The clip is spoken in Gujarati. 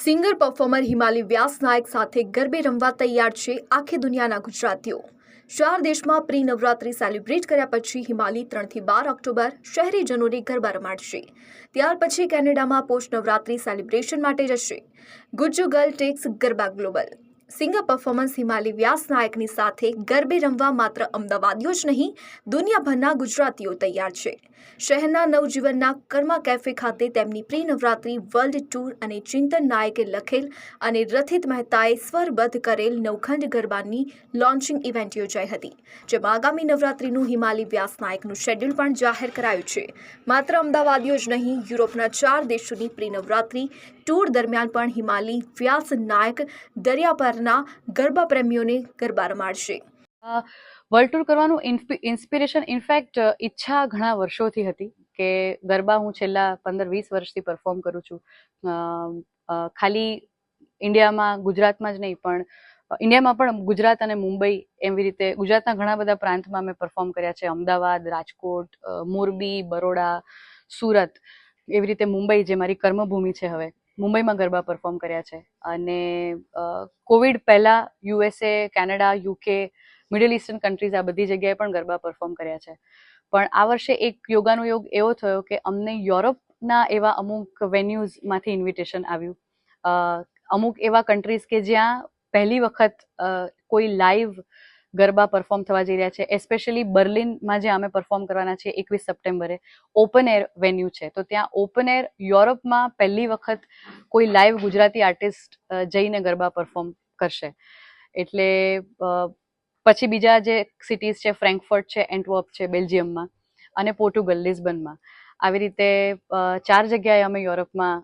સિંગર પરફોર્મર હિમાલી વ્યાસ નાયક સાથે ગરબે રમવા તૈયાર છે આખી દુનિયાના ગુજરાતીઓ. ચાર દેશમાં પ્રી નવરાત્રી સેલિબ્રેટ કર્યા પછી હિમાલી ત્રણથી બાર ઓક્ટોબર શહેરીજનોને ગરબા રમાડશે. ત્યાર પછી કેનેડામાં પોસ્ટ નવરાત્રી સેલિબ્રેશન માટે જશે. Gujju girl takes garba global. Singer performance Himali Vyas નાયકની સાથે ગરબે રમવા માત્ર અમદાવાદીઓ જ નહીં, દુનિયાભરના ગુજરાતીઓ તૈયાર છે. શહેરના નવજીવનના કર્મા કેફે ખાતે તેમની પ્રી નવરાત્રી વર્લ્ડ ટૂર અને ચિંતન નાયકે લખેલ અને રથિત મહેતાએ સ્વરબદ્ધ કરેલ નવખંડ ગરબાની લોન્ચિંગ ઇવેન્ટ યોજાઈ હતી, જેમાં આગામી નવરાત્રીનું હિમાલી વ્યાસ નાયકનું શેડ્યુલ પણ જાહેર કરાયું છે. માત્ર અમદાવાદીઓ જ નહીં, યુરોપના ચાર દેશોની પ્રી નવરાત્રી ટૂર દરમિયાન પણ હિમાલી વ્યાસ નાયક દરિયા પરના ગરબા પ્રેમીઓને ગરબા રમાડશે વર્લ્ડ ટૂર કરવાનું ઇન્સ્પિરેશન, ઇનફેક્ટ ઈચ્છા ઘણા વર્ષોથી હતી કે ગરબા હું છેલ્લા પંદર વીસ વર્ષથી પરફોર્મ કરું છું. ખાલી ઇન્ડિયામાં, ગુજરાતમાં જ નહીં, પણ ઇન્ડિયામાં પણ ગુજરાત અને મુંબઈ એવી રીતે, ગુજરાતના ઘણા બધા પ્રાંતમાં મેં પરફોર્મ કર્યા છે. અમદાવાદ, રાજકોટ મોરબી, બરોડા, સુરત એવી રીતે મુંબઈ, જે મારી કર્મભૂમિ છે હવે. મુંબઈમાં ગરબા પરફોર્મ કર્યા છે. અને કોવિડ પહેલાં USA Canada UK middle eastern countries આ બધી જગ્યાએ પણ ગરબા પરફોર્મ કર્યા છે. પણ આ વર્ષે એક યોગાનો યોગ એવો થયો કે અમને યુરોપના એવા અમુક વેન્યુઝમાંથી ઇન્વિટેશન આવ્યું. અમુક એવા કન્ટ્રીઝ કે જ્યાં પહેલી વખત કોઈ લાઈવ ગરબા પરફોર્મ થવા જઈ રહ્યા છે. એસ્પેશિયલી બર્લિનમાં જે અમે પરફોર્મ કરવાના છીએ એકવીસ સપ્ટેમ્બરે ઓપન એર વેન્યુ છે. તો ત્યાં ઓપન એર યુરોપમાં પહેલી વખત કોઈ લાઈવ ગુજરાતી આર્ટિસ્ટ જઈને ગરબા પરફોર્મ કરશે. એટલે પછી બીજા જે સિટીઝ છે ફ્રેન્કફર્ટ છે એન્ટવર્પ છે બેલ્જિયમમાં અને પોર્ટુગલ લિઝબનમાં આવી રીતે ચાર જગ્યાએ અમે યુરોપમાં